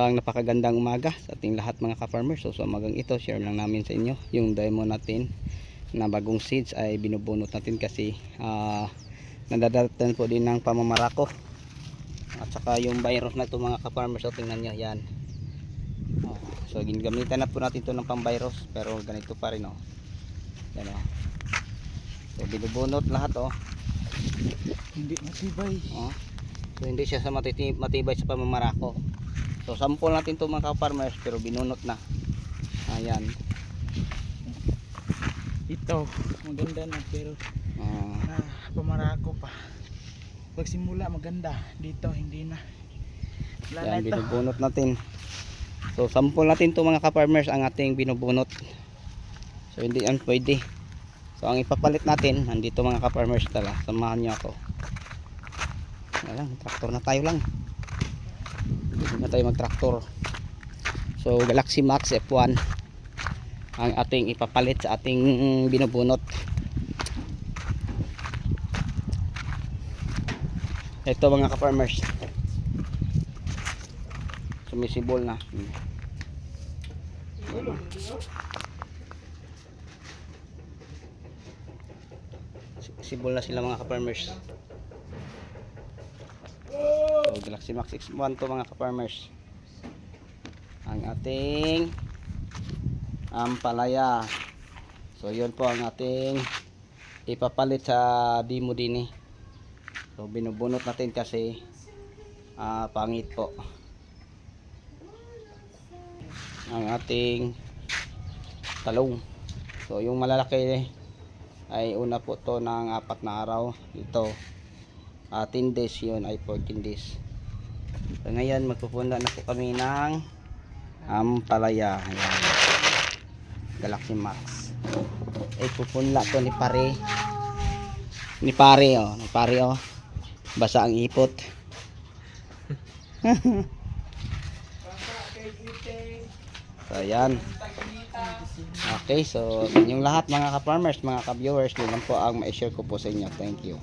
Ang napakagandang umaga sa ating lahat mga ka-farmers. So sa umagang ito, share lang namin sa inyo yung demo natin na bagong seeds ay binubunot natin kasi ah nadadatan po din ng pamamarako. At saka yung virus na ito mga ka-farmers, so tingnan nyo yan. Oh, so ginagamitan na po natin ito ng pang-virus pero ganito pa rin oh. Yan oh. So binubunot lahat oh. Hindi matibay. Oh. So hindi siya sa matitib matibay sa pamamarako. So sample natin 'to mga ka-farmers pero binunot na. Ayan. Ito, maganda na pero Ah, ah, pamarako pa. Pagsimula maganda, dito hindi na. Wala na yan ito. binubunot natin. So sample natin 'to mga ka-farmers ang ating binubunot. So hindi yan pwede. So ang ipapalit natin nandito mga ka-farmers tala. Samahan niyo ako. Lang, traktor na tayo lang. Na tayo mag-traktor. So Galaxy Max F1 ang ating ipapalit sa ating binubunot. Ito mga ka-farmers. Sumisibol na. Sibol na sila mga ka-farmers. So, Galaxy Max X1 to mga ka-farmers. Ang ating ampalaya. So, yun po ang ating ipapalit sa demo din eh. So, binubunot natin kasi ah, pangit po ang ating talong. So, yung malalaki ay una po to ng apat na araw. Ito, ah, 10 days yun ay 14 days. So, ngayon, magpupunda na po kami ng ampalaya. Ayan. Galaxy Max. Ay, pupunla to ni pare. Ni pare, oh. Ni pare, oh. Basa ang ipot. So, ayan. Okay, so yung lahat mga ka-farmers, mga ka-viewers, yun lang po ang ma-share ko po sa inyo. Thank you.